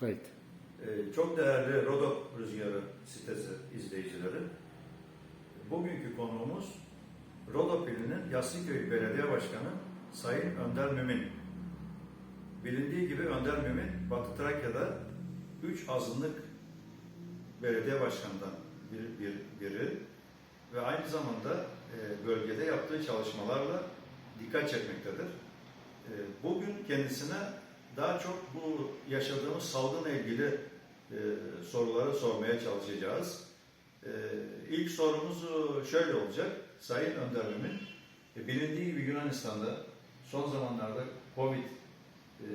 Kayıt. Ee, Çok değerli Rodop Rüzgarı sitesi izleyicileri. Bugünkü konuğumuz Rodop ilinin Yassıköy Belediye Başkanı Sayın Önder Mümin. Bilindiği gibi Önder Mümin Batı Trakya'da 3 azınlık belediye başkanından bir, bir, biri ve aynı zamanda e, bölgede yaptığı çalışmalarla dikkat çekmektedir. E, Bugün kendisine daha çok bu yaşadığımız salgınla ilgili e, soruları sormaya çalışacağız. E, ilk sorumuz e, şöyle olacak. Sayın Önder Mümin, e, bilindiği gibi Yunanistan'da son zamanlarda Covid e,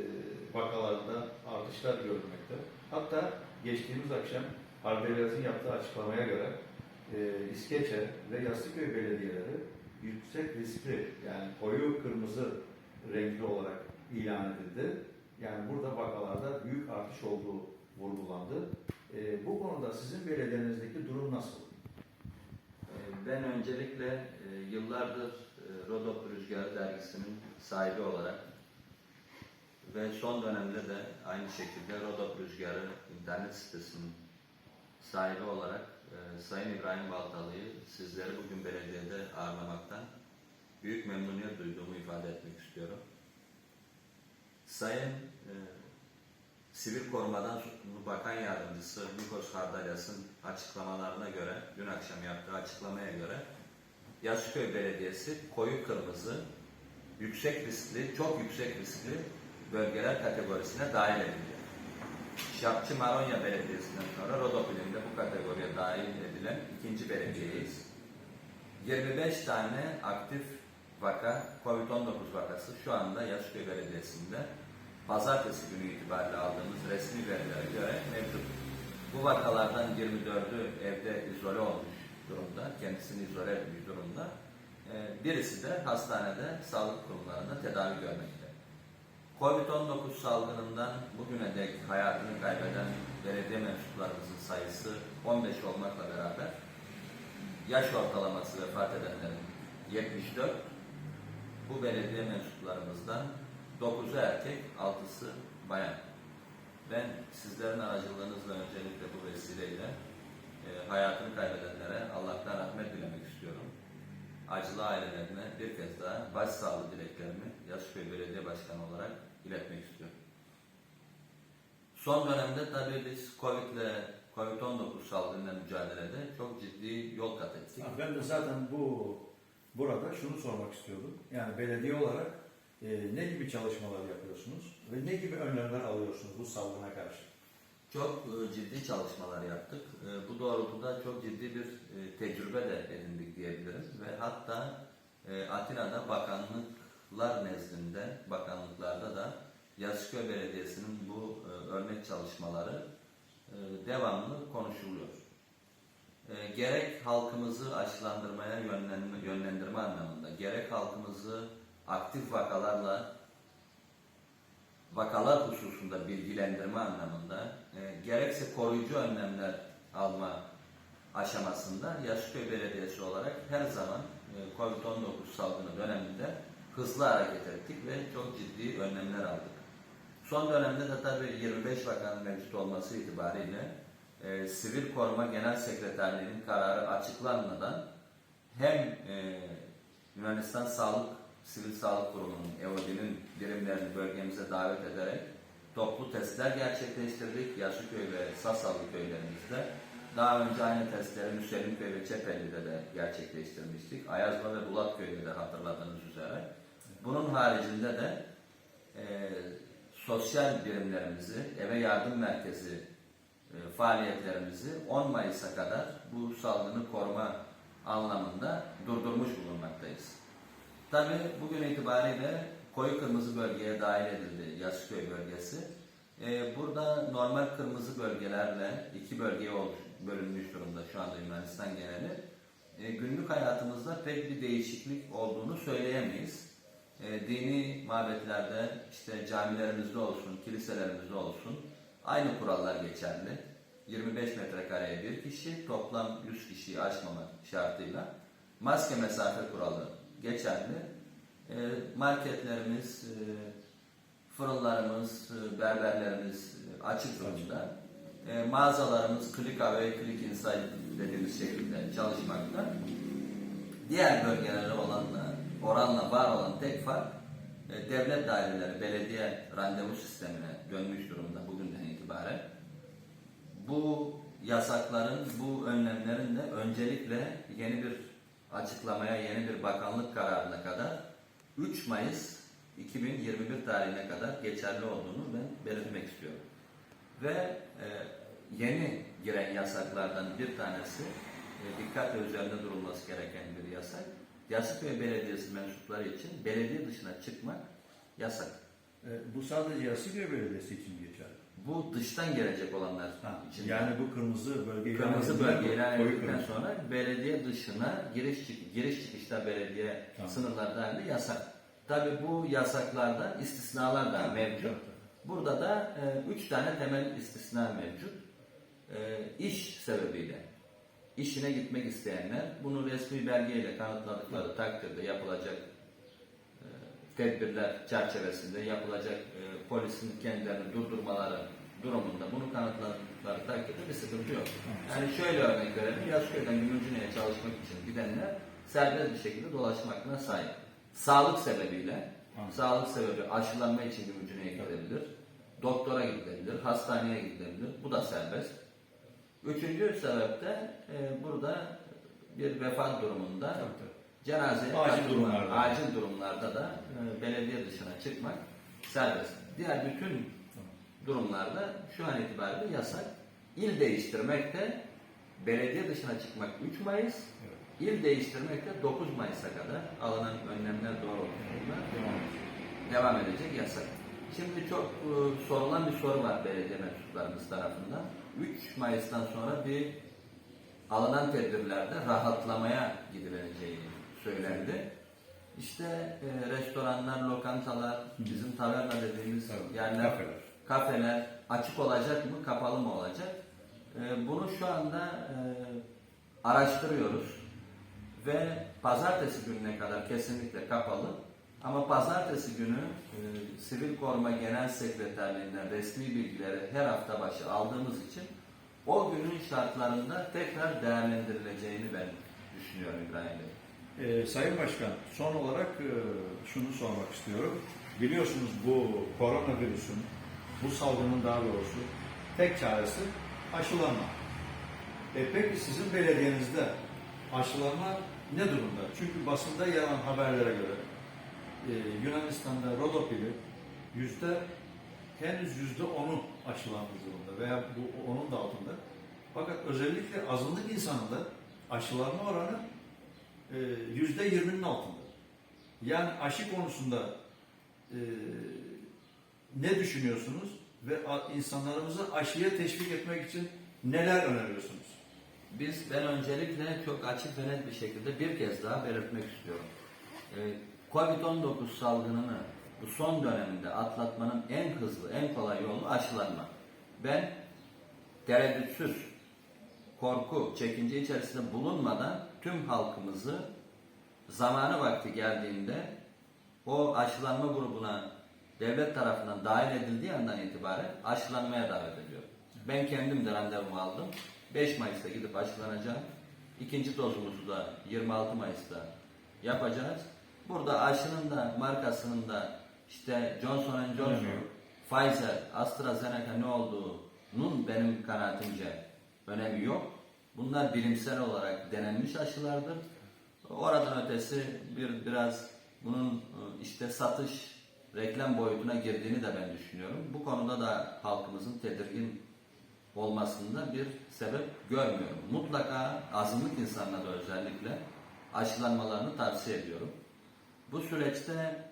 vakalarında artışlar görülmekte. Hatta geçtiğimiz akşam Harbeliyaz'ın yaptığı açıklamaya göre e, İskeçe ve Yastıköy belediyeleri yüksek riskli yani koyu kırmızı renkli olarak ilan edildi. Yani burada vakalarda büyük artış olduğu vurgulandı. E, bu konuda sizin belediyenizdeki durum nasıl? Ee, Ben öncelikle e, yıllardır e, Rodop Rüzgarı dergisinin sahibi olarak ve son dönemde de aynı şekilde Rodop Rüzgarı internet sitesinin sahibi olarak e, Sayın İbrahim Baltalı'yı sizleri bugün belediyede ağırlamaktan büyük memnuniyet duyduğumu ifade etmek istiyorum. Sayın e, Sivil Korumadan Bakan Yardımcısı Nikos Hardalyas'ın açıklamalarına göre, dün akşam yaptığı açıklamaya göre Yassıköy Belediyesi koyu kırmızı, yüksek riskli, çok yüksek riskli bölgeler kategorisine dahil edildi. Şapçı Maronya Belediyesi'nden sonra Rodopil'in de bu kategoriye dahil edilen ikinci belediyeyiz. 25 tane aktif vaka, COVID-19 vakası şu anda Yassıköy Belediyesi'nde pazartesi günü itibariyle aldığımız resmi verilere göre mevcut. Bu vakalardan 24'ü evde izole olmuş durumda, kendisini izole etmiş durumda. Ee, Birisi de hastanede, sağlık kurumlarında tedavi görmekte. Covid-19 salgınından bugüne dek hayatını kaybeden belediye mensuplarımızın sayısı 15 olmakla beraber yaş ortalaması vefat edenlerin 74, bu belediye mensuplarımızdan 9'u erkek, 6'sı bayan. Ben sizlerin aracılığınızla öncelikle bu vesileyle e, hayatını kaybedenlere Allah'tan rahmet dilemek istiyorum. Acılı ailelerine bir kez daha başsağlığı dileklerimi Yassıköy Belediye Başkanı olarak iletmek istiyorum. Son dönemde tabii biz Covid ile Covid-19 salgınıyla mücadelede çok ciddi yol kat ettik. Ben de zaten bu burada şunu sormak istiyordum. Yani belediye olarak e, ne gibi çalışmalar yapıyorsunuz ve ne gibi önlemler alıyorsunuz bu salgına karşı? Çok e, ciddi çalışmalar yaptık. E, Bu doğrultuda çok ciddi bir e, tecrübe de edindik diyebiliriz ve hatta e, Atina'da bakanlıklar nezdinde, bakanlıklarda da Yassıköy Belediyesi'nin bu e, örnek çalışmaları e, devamlı konuşuluyor. E, Gerek halkımızı aşılandırmaya yönlenme, yönlendirme anlamında, gerek halkımızı aktif vakalarla vakalar hususunda bilgilendirme anlamında e, gerekse koruyucu önlemler alma aşamasında Yassıköy Belediyesi olarak her zaman e, COVID-19 salgını döneminde hızlı hareket ettik ve çok ciddi önlemler aldık. Son dönemde de tabii 25 vakanın mevcut olması itibariyle e, Sivil Koruma Genel Sekreterliği'nin kararı açıklanmadan hem e, Yunanistan Sağlık Sivil Sağlık Kurumu'nun, EODİ'nin birimlerini bölgemize davet ederek toplu testler gerçekleştirdik. Yassıköy ve Sasallı köylerimizde. Daha önce aynı testleri Müsellimköy ve Çepeli'de de gerçekleştirmiştik. Ayazma ve Bulatköy'de de hatırladığınız üzere. Bunun haricinde de e, sosyal birimlerimizi, eve yardım merkezi e, faaliyetlerimizi 10 Mayıs'a kadar bu salgını koruma anlamında durdurmuş bulunmaktayız. Tabii bugün itibariyle koyu kırmızı bölgeye dahil edildi Yassıköy bölgesi. Ee, burada normal kırmızı bölgelerle iki bölgeye bölünmüş durumda şu anda Yunanistan geneli. Ee, günlük hayatımızda pek bir değişiklik olduğunu söyleyemeyiz. Ee, dini mabetlerde işte camilerimizde olsun, kiliselerimizde olsun aynı kurallar geçerli. 25 metrekareye bir kişi, toplam 100 kişiyi aşmamak şartıyla maske mesafe kuralı geçerli. E, marketlerimiz, e, fırınlarımız, e, berberlerimiz e, açık durumda. E, mağazalarımız Klika ve Click Inside dediğimiz şekilde çalışmakta. Diğer bölgelere olanla, oranla var olan tek fark devlet daireleri, belediye randevu sistemine dönmüş durumda bugünden itibaren. Bu yasakların, bu önlemlerin de öncelikle yeni bir açıklamaya, yeni bir bakanlık kararına kadar 3 Mayıs 2021 tarihine kadar geçerli olduğunu ben belirtmek istiyorum. Ve e, yeni giren yasaklardan bir tanesi e, dikkatle üzerinde durulması gereken bir yasak. Yassıköy Belediyesi mensupları için belediye dışına çıkmak yasak. E, bu sadece Yassıköy Belediyesi için geçerli. Bu dıştan gelecek olanlar Ha, için. yani bu kırmızı bölge Kırmızı bölge ilan edildikten sonra belediye dışına giriş çık giriş çıkışta belediye Tamam. sınırları dahilinde yasak. Tabi bu yasaklarda istisnalar da mevcut. Burada da e, üç tane temel istisna mevcut. E, iş sebebiyle işine gitmek isteyenler bunu resmi belgeyle kanıtladıkları takdirde yapılacak tedbirler çerçevesinde yapılacak e, polisin kendilerini durdurmaları durumunda bunu kanıtladıkları takdirde bir sıkıntı yok. Yani şöyle örnek verelim. Yazköy'den Gümülcüne'ye çalışmak için gidenler serbest bir şekilde dolaşmakla sahip. Sağlık sebebiyle, Anladım. sağlık sebebi aşılanma için Gümülcüne'ye gidebilir. Doktora gidebilir, hastaneye gidebilir. Bu da serbest. Üçüncü sebep de e, burada bir vefat durumunda Tabii, cenazeye Acil durumlarda. acil durumlarda da e, belediye dışına çıkmak serbest. Diğer bütün durumlarda şu an itibariyle yasak. İl değiştirmek de belediye dışına çıkmak 3 Mayıs, Evet. il değiştirmek de 9 Mayıs'a kadar alınan önlemler doğrultusunda Devam edecek yasak. Şimdi çok e, sorulan bir soru var belediye mensuplarımız tarafından. 3 Mayıs'tan sonra bir alınan tedbirlerde rahatlamaya gidileceği söylendi. İşte e, restoranlar, lokantalar, bizim taverna dediğimiz Tabii, yerler, kafeler. kafeler açık olacak mı, kapalı mı olacak? E, bunu şu anda e, araştırıyoruz ve pazartesi gününe kadar kesinlikle kapalı. Ama pazartesi günü e, Sivil Koruma Genel Sekreterliğinden resmi bilgileri her hafta başı aldığımız için o günün şartlarında tekrar değerlendirileceğini ben düşünüyorum İbrahim Bey. Ee, Sayın Başkan, son olarak e, şunu sormak istiyorum. Biliyorsunuz bu koronavirüsün, bu salgının daha doğrusu tek çaresi aşılanma. E, peki sizin belediyenizde aşılanma ne durumda? Çünkü basında yer alan haberlere göre e, Yunanistan'da Rodopil'i yüzde henüz yüzde onu aşılanmış durumda veya bu onun da altında. Fakat özellikle azınlık insanında aşılanma oranı e, yüzde yirminin altında. Yani aşı konusunda e, ne düşünüyorsunuz ve insanlarımızı aşıya teşvik etmek için neler öneriyorsunuz? Biz ben öncelikle çok açık ve net bir şekilde bir kez daha belirtmek istiyorum. Ee, Covid-19 salgınını bu son döneminde atlatmanın en hızlı, en kolay yolu aşılanma. Ben tereddütsüz, korku, çekince içerisinde bulunmadan tüm halkımızı zamanı vakti geldiğinde o aşılanma grubuna devlet tarafından dahil edildiği andan itibaren aşılanmaya davet ediyorum. Ben kendim de randevumu aldım. 5 Mayıs'ta gidip aşılanacağım. İkinci dozumuzu da 26 Mayıs'ta yapacağız. Burada aşının da markasının da işte Johnson Johnson. Pfizer, AstraZeneca ne olduğunun benim kanaatimce önemi yok. Bunlar bilimsel olarak denenmiş aşılardır. Oradan ötesi bir biraz bunun e, işte satış, reklam boyutuna girdiğini de ben düşünüyorum. Bu konuda da halkımızın tedirgin olmasında bir sebep görmüyorum. Mutlaka azınlık insanlara özellikle aşılanmalarını tavsiye ediyorum. Bu süreçte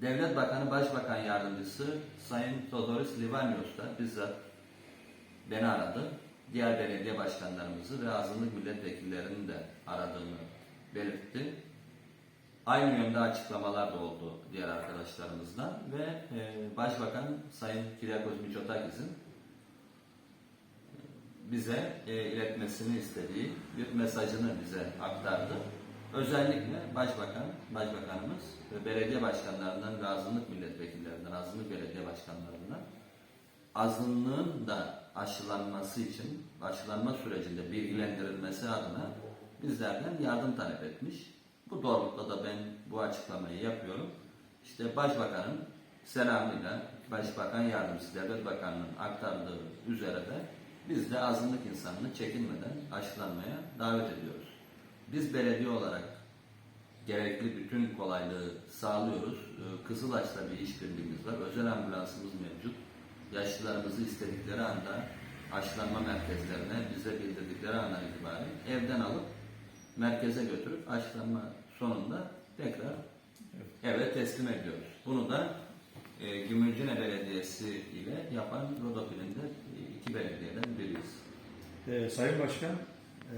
Devlet Bakanı Başbakan Yardımcısı Sayın Todoris Livanyos da bizzat beni aradı. Diğer belediye başkanlarımızı ve azınlık milletvekillerini de aradığını belirtti. Aynı yönde açıklamalar da oldu diğer arkadaşlarımızdan ve e, Başbakan Sayın Kyriakos Mitsotakis'in bize e, iletmesini istediği bir mesajını bize aktardı. Özellikle Başbakan, Başbakanımız ve belediye başkanlarından ve azınlık milletvekillerinden, azınlık belediye başkanlarından azınlığın da aşılanması için, aşılanma sürecinde bilgilendirilmesi adına bizlerden yardım talep etmiş. Bu doğrultuda da ben bu açıklamayı yapıyorum. İşte Başbakanın selamıyla Başbakan Yardımcısı Devlet Bakanı'nın aktardığı üzere de biz de azınlık insanını çekinmeden aşılanmaya davet ediyoruz. Biz belediye olarak gerekli bütün kolaylığı sağlıyoruz. Ee, Kızılaş'la bir işbirliğimiz var. Özel ambulansımız mevcut. Yaşlılarımızı istedikleri anda aşılanma merkezlerine bize bildirdikleri andan itibaren evden alıp merkeze götürüp aşılanma sonunda tekrar eve teslim ediyoruz. Bunu da e, Gümülcine Belediyesi ile yapan Rodopil'in de e, iki belediyeden biriyiz. Ee, Sayın Başkan, e,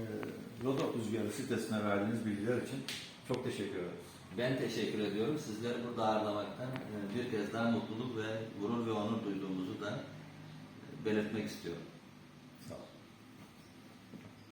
Rodop Rüzgarı sitesine verdiğiniz bilgiler için çok teşekkür ederiz. Ben teşekkür ediyorum. Sizleri burada ağırlamaktan e, bir kez daha mutluluk ve gurur ve onur duyduğumuzu da e, belirtmek istiyorum.